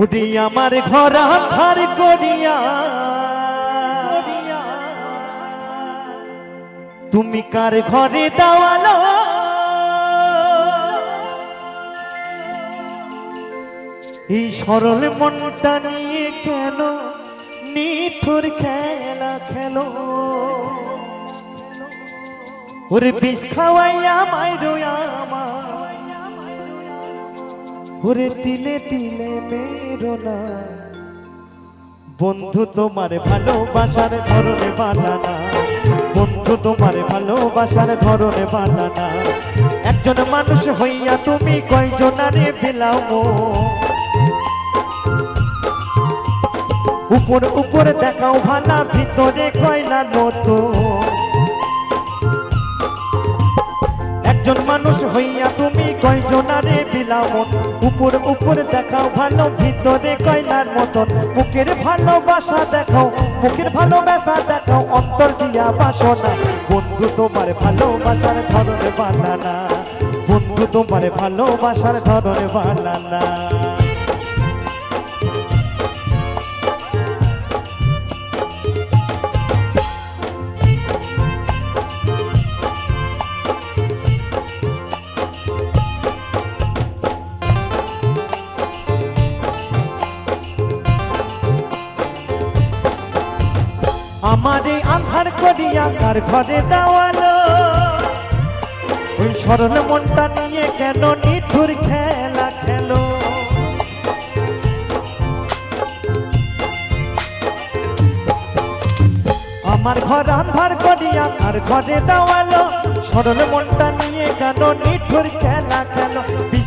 Woody আমার ঘর আধার করিয়া। তুমি কার ঘরে দাওয়ালো? এই সরল মনটা নিয়ে কেন নিঠুর খেলা খেলো? ওরে বিষ খাওয়াইয়া মাইরো আমার ওরে তিলে তিলে মেরো না। বন্ধু তোমার ভালোবাসার ধরনে বানানা বন্ধু তোমার ভালোবাসার ধরনে বানানা একজন মানুষ হইয়া তুমি কয়জনারে বিলাও উপর উপরে দেখাও ভালা, ভিতরে কয়লা নতুন। একজন মানুষ হইয়া তুমি কয়জনারে বিলাও উপর উপর দেখাও ভালো, ভিতরে কয়লার মতন। মুখের ভালোবাসা দেখাও, মুখের ভালোবাসা দেখাও, অন্তর দিয়া বাসনা। বন্ধু, তোমার ভালোবাসার ধরনে বানানা। বন্ধু, তোমার ভালোবাসার ধরনে বানানা। আমারে আধার করিয়া কার ঘরে দেওয়ালো? ওই সরল মনটা নিয়ে কেন নিঠুর খেলা খেলো? আমার ঘর আধার করিয়া কার ঘরে দেওয়ালো? সরল মনটা নিয়ে কেন নিঠুর খেলা খেলো? বিষ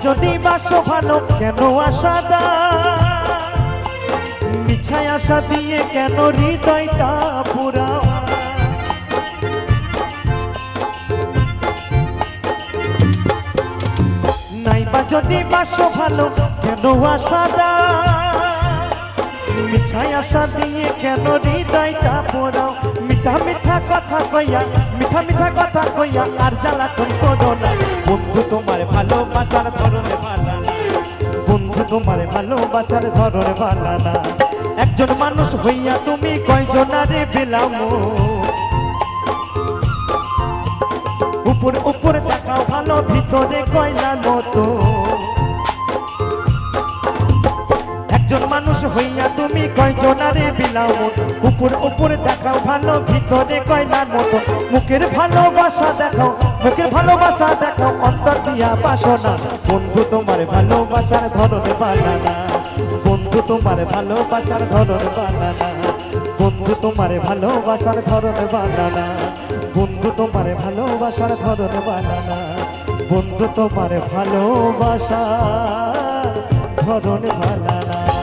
যদি বাসো ভালো কেন আশা দা মিছায় আশা দিয়ে কেন হৃদয়টা পুরা? নাইবা যদি বাসো ভালো কেন আশা দা মিছায় আশা দিয়ে কেন হৃদয়টা পোড়াও মিঠা মিঠা কথা কইয়া, মিঠা মিঠা কথা কইয়া, আর জ্বালা ভালোবাসার ধরনে বানানা বন্ধু তোমার ভালোবাসার ধরনে বানানা একজন মানুষ হইয়া তুমি কয়জনারে বেলামো? উপর উপর দেখাও ভালো ভিতরে কয়লা মতো হইয়া তুমি কয়জনারে বিলাও উপর উপর দেখাও ভালো, ভিতরে কয়লার মতো? মুখের ভালোবাসা দেখাও, মুখের ভালোবাসা দেখাও, অন্তর দিয়া বাসনা। বন্ধু, তোমার ভালোবাসার ধরনে বানানা। বন্ধু, তোমার ভালোবাসার ধরনে বানানা। বন্ধু, তোমার ভালোবাসার ধরনে বানানা। বন্ধু, তোমার ভালোবাসার ধরনে বানানা। বন্ধু, তোমার ভালোবাসার ধরনে বানানা।